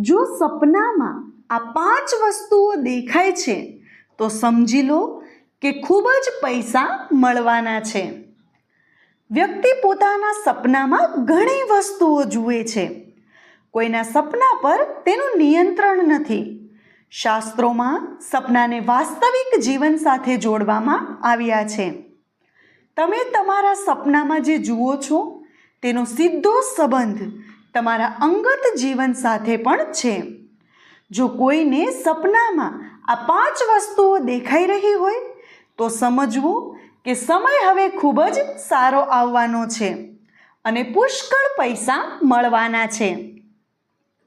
જો સપનામાં આ પાંચ વસ્તુઓ દેખાય છે, તો સમજી લો કે ખૂબ જ પૈસા મળવાના છે. વ્યક્તિ પોતાના સપનામાં ઘણી વસ્તુઓ જુએ છે. કોઈના સપના પર તેનું નિયંત્રણ નથી. શાસ્ત્રોમાં સપનાને વાસ્તવિક જીવન સાથે જોડવામાં આવ્યા છે. તમે તમારા સપનામાં જે જુઓ છો, તેનો સીધો સંબંધ તમારા અંગત જીવન સાથે પણ છે. જો કોઈને સપનામાં આ પાંચ વસ્તુઓ દેખાઈ રહી હોય, તો સમજવું કે સમય હવે ખૂબ જ સારો આવવાનો છે અને પુષ્કળ પૈસા મળવાના છે.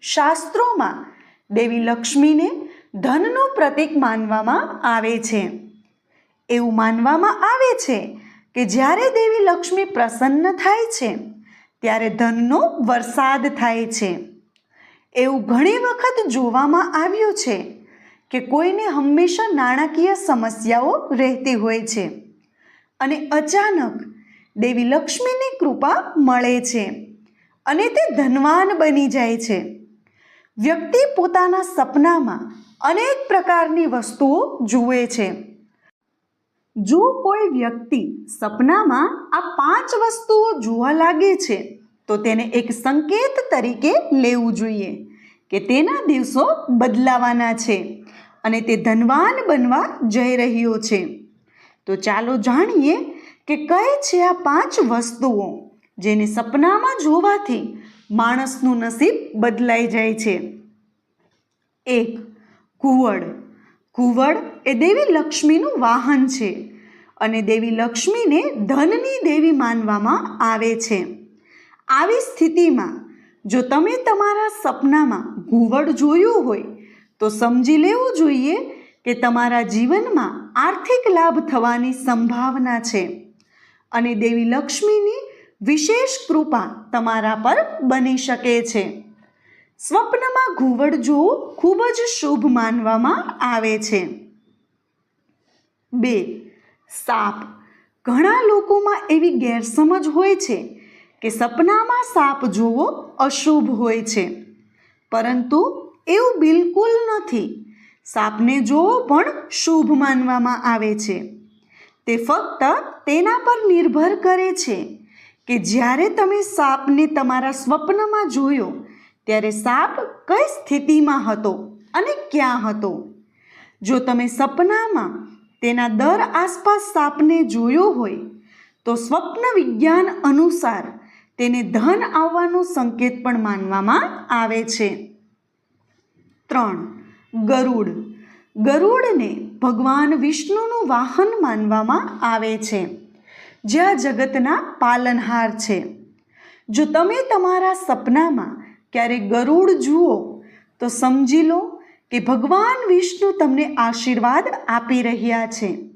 શાસ્ત્રોમાં દેવી લક્ષ્મીને ધનનું પ્રતીક માનવામાં આવે છે. એવું માનવામાં આવે છે કે જ્યારે દેવી લક્ષ્મી પ્રસન્ન થાય છે ત્યારે ધનનો વરસાદ થાય છે. એવું ઘણી વખત જોવામાં આવ્યું છે કે કોઈને હંમેશા નાણાકીય સમસ્યાઓ રહેતી હોય છે અને અચાનક દેવી લક્ષ્મીની કૃપા મળે છે અને તે ધનવાન બની જાય છે. વ્યક્તિ પોતાના સપનામાં અનેક પ્રકારની વસ્તુઓ જુએ છે. જો કોઈ વ્યક્તિ સપનામાં આ પાંચ વસ્તુઓ જોવા લાગે છે તો તેને એક સંકેત તરીકે લેવું જોઈએ કે તેના દિવસો બદલાવાના છે અને તે ધનવાન બનવા જઈ રહ્યો છે. તો ચાલો જાણીએ કે કઈ છે આ પાંચ વસ્તુઓ જેને સપનામાં જોવાથી માણસનું નસીબ બદલાઈ જાય છે. એક કુવડ કુવડ એ દેવી લક્ષ્મીનું વાહન છે અને દેવી લક્ષ્મીને ધનની દેવી માનવામાં આવે છે. આવી સ્થિતિમાં જો તમે તમારા સપનામાં ઘુવડ જોયું હોય, તો સમજી લેવું જોઈએ કે તમારા જીવનમાં આર્થિક લાભ થવાની સંભાવના છે. અને દેવી લક્ષ્મીની વિશેષ કૃપા તમારા પર બની શકે છે. સ્વપ્નમાં ઘુવડ જોવું ખૂબ જ શુભ માનવામાં આવે છે. બે, સાપ. ઘણા લોકોમાં એવી ગેરસમજ હોય છે કે સપનામાં સાપ જોવો અશુભ હોય છે. પરંતુ એવું બિલકુલ નથી. સાપને જોવો પણ શુભ માનવામાં આવે છે. તે ફક્ત તેના પર નિર્ભર કરે છે કે જ્યારે તમે સાપને તમારા સ્વપ્નમાં જોયો, ત્યારે સાપ કઈ સ્થિતિમાં હતો અને ક્યાં હતો? જો તમે સપનામાં તેના દર આસપાસ સાપને જોયો હોય, તો સ્વપ્ન વિજ્ઞાન અનુસાર તેને ધન આવવાનો સંકેત પણ માનવામાં આવે છે. ત્રણ, ગરુડ. ગરુડને ભગવાન વિષ્ણુનું વાહન માનવામાં આવે છે. જ્યાં જગતના પાલનહાર છે. જો તમે તમારા સપનામાં ક્યારેક ગરુડ જુઓ, તો સમજી લો કે ભગવાન વિષ્ણુ તમને આશીર્વાદ આપી રહ્યા છે.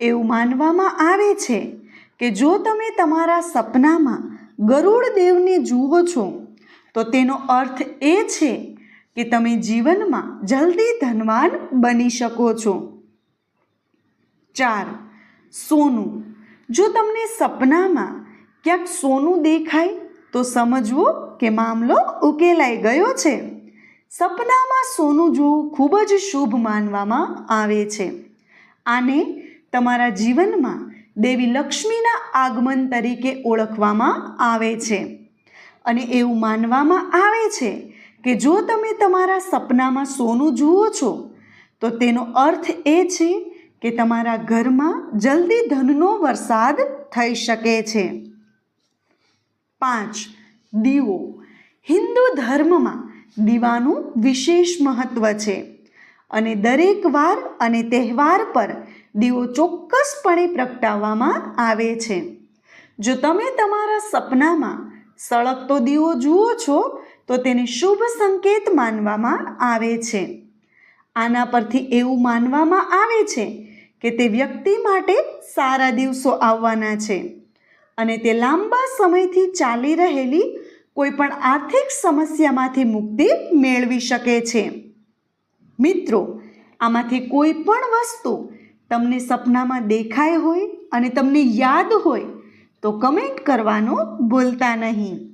એવું માનવામાં આવે છે કે જો તમે તમારા સપનામાં ગરુડ દેવને જુઓ છો, તો તેનો અર્થ એ છે કે તમે જીવનમાં જલ્દી ધનવાન બની શકો છો. ચાર, સોનું. જો તમને સપનામાં ક્યાંક સોનું દેખાય, તો સમજવું કે મામલો ઉકેલાઈ ગયો છે. સપનામાં સોનું જોવું ખૂબ જ શુભ માનવામાં આવે છે, આને તમારા જીવનમાં દેવી લક્ષ્મીના આગમન તરીકે ઓળખવામાં આવે છે. અને એવું માનવામાં આવે છે કે જો તમે તમારા સપનામાં સોનું જુઓ છો, તો તેનો અર્થ એ છે કે તમારા ઘરમાં જલ્દી ધનનો વરસાદ થઈ શકે છે. પાંચ, દીવો. હિન્દુ ધર્મમાં દીવાનું વિશેષ મહત્વ છે. અને દરેક વાર અને તહેવાર પર દીવો ચોક્કસપણે પ્રગટાવવામાં આવે છે. જો તમે તમારા સપનામાં સળગતો દીવો જુઓ છો, તો તેને શુભ સંકેત માનવામાં આવે છે. આના પરથી એવું માનવામાં આવે છે કે તે વ્યક્તિ માટે સારા દિવસો આવવાના છે અને તે લાંબા સમયથી ચાલી રહેલી કોઈપણ આર્થિક સમસ્યામાંથી મુક્તિ મેળવી શકે છે. મિત્રો, આમાંથી કોઈ પણ વસ્તુ તમને સપનામાં દેખાય હોય અને તમને યાદ હોય, તો કમેન્ટ કરવાનું ભૂલતા નહીં.